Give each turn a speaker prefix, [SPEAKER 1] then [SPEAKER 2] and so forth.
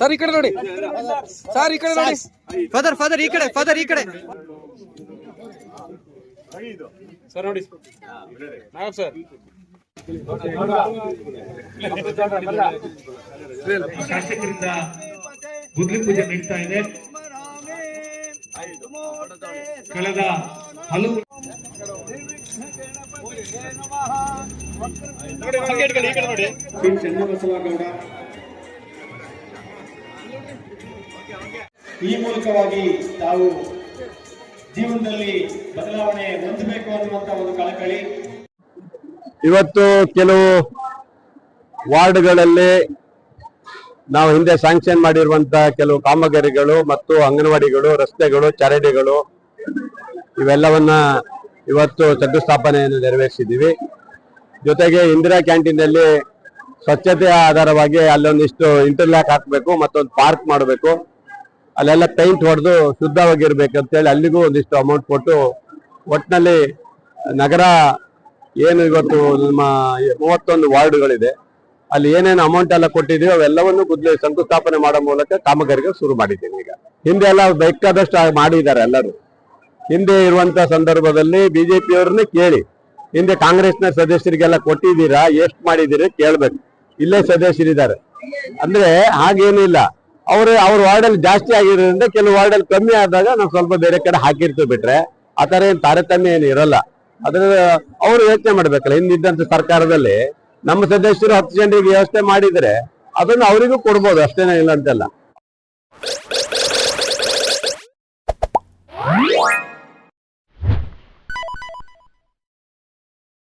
[SPEAKER 1] Sir ಈ ಕಡೆ ನೋಡಿ. ಸರ್ ಈ ಕಡೆ ನೋಡಿ.
[SPEAKER 2] ಫಾದರ್ ಫಾದರ್ ಈ ಕಡೆ ಫಾದರ್ ಈ ಕಡೆ.
[SPEAKER 1] ಸರ್ ನೋಡಿ. ಸರ್.
[SPEAKER 3] ಶಾಸಕರಿಂದ ಗುದ್ಲಿ ಪೂಜೆ ನಡೀತಾ ಇದೆ. ಕಳೆದ ಹಲವು ಚನ್ನಬಸವಗೌಡ ಈ ಮೂಲಕವಾಗಿ ತಾವು ಜೀವನದಲ್ಲಿ ಬದಲಾವಣೆ ಹೊಂದಬೇಕು ಅನ್ನುವಂತ ಒಂದು ಕಳಕಳಿ.
[SPEAKER 4] ಇವತ್ತು ಕೆಲವು ವಾರ್ಡ್ಗಳಲ್ಲಿ ನಾವು ಹಿಂದೆ ಸ್ಯಾಂಕ್ಷನ್ ಮಾಡಿರುವಂತ ಕೆಲವು ಕಾಮಗಾರಿಗಳು ಮತ್ತು ಅಂಗನವಾಡಿಗಳು, ರಸ್ತೆಗಳು, ಚರಂಡಿಗಳು ಇವೆಲ್ಲವನ್ನ ಇವತ್ತು ಶಂಕುಸ್ಥಾಪನೆಯನ್ನು ನೆರವೇರಿಸಿದ್ದೀವಿ. ಜೊತೆಗೆ ಇಂದಿರಾ ಕ್ಯಾಂಟೀನಲ್ಲಿ ಸ್ವಚ್ಛತೆಯ ಆಧಾರವಾಗಿ ಅಲ್ಲೊಂದಿಷ್ಟು ಇಂಟರ್ಲಾಕ್ ಹಾಕಬೇಕು, ಮತ್ತೊಂದು ಪಾರ್ಕ್ ಮಾಡಬೇಕು. ಅಲ್ಲೆಲ್ಲ ಪೈಂಟ್ ಹೊಡೆದು ಶುದ್ಧವಾಗಿರ್ಬೇಕು ಅಂತೇಳಿ ಅಲ್ಲಿಗೂ ಒಂದಿಷ್ಟು ಅಮೌಂಟ್ ಕೊಟ್ಟು ಒಟ್ಟಿನಲ್ಲಿ ನಗರ ಏನು ಇವತ್ತು ನಮ್ಮ ಮೂವತ್ತೊಂದು ವಾರ್ಡ್ಗಳಿದೆ. ಅಲ್ಲಿ ಏನೇನು ಅಮೌಂಟ್ ಎಲ್ಲ ಕೊಟ್ಟಿದೀವಿ ಅವೆಲ್ಲವನ್ನು ಗುದ್ಲಿ ಶಂಕುಸ್ಥಾಪನೆ ಮಾಡೋ ಮೂಲಕ ಕಾಮಗಾರಿಗೆ ಶುರು ಮಾಡಿದ್ದೀನಿ ಈಗ. ಹಿಂದೆ ಎಲ್ಲ ಬೇಕಾದಷ್ಟು ಮಾಡಿದ್ದಾರೆ ಎಲ್ಲರೂ. ಹಿಂದೆ ಇರುವಂತ ಸಂದರ್ಭದಲ್ಲಿ ಬಿಜೆಪಿಯವ್ರನ್ನೇ ಕೇಳಿ. ಹಿಂದೆ ಕಾಂಗ್ರೆಸ್ನ ಸದಸ್ಯರಿಗೆಲ್ಲ ಕೊಟ್ಟಿದ್ದೀರಾ, ಎಷ್ಟು ಮಾಡಿದ್ದೀರಿ ಕೇಳ್ಬೇಕು. ಇಲ್ಲೇ ಸದಸ್ಯರಿದ್ದಾರೆ. ಅಂದ್ರೆ ಹಾಗೇನಿಲ್ಲ ಅವ್ರು, ಅವ್ರ ವಾರ್ಡಲ್ಲಿ ಜಾಸ್ತಿ ಆಗಿರೋದ್ರಿಂದ ಕೆಲವು ವಾರ್ಡಲ್ಲಿ ಕಮ್ಮಿ ಆದಾಗ ನಾವು ಸ್ವಲ್ಪ ಬೇರೆ ಕಡೆ ಹಾಕಿರ್ತೀವಿ ಬಿಟ್ರೆ ಆ ಥರ ಏನು ತಾರತಮ್ಯ ಏನು ಇರಲ್ಲ. ಅದ್ರ ಅವ್ರು ಯೋಚನೆ ಮಾಡ್ಬೇಕಲ್ಲ ಹಿಂದಿದ್ದಂಥ ಸರ್ಕಾರದಲ್ಲಿ ನಮ್ಮ ಸದಸ್ಯರು ಹತ್ತು ಜನರಿಗೆ ವ್ಯವಸ್ಥೆ ಮಾಡಿದ್ರೆ ಅದನ್ನು ಅವರಿಗೂ ಕೊಡ್ಬೋದು, ಅಷ್ಟೇನೇ ಇಲ್ಲ ಅಂತೆಲ್ಲ.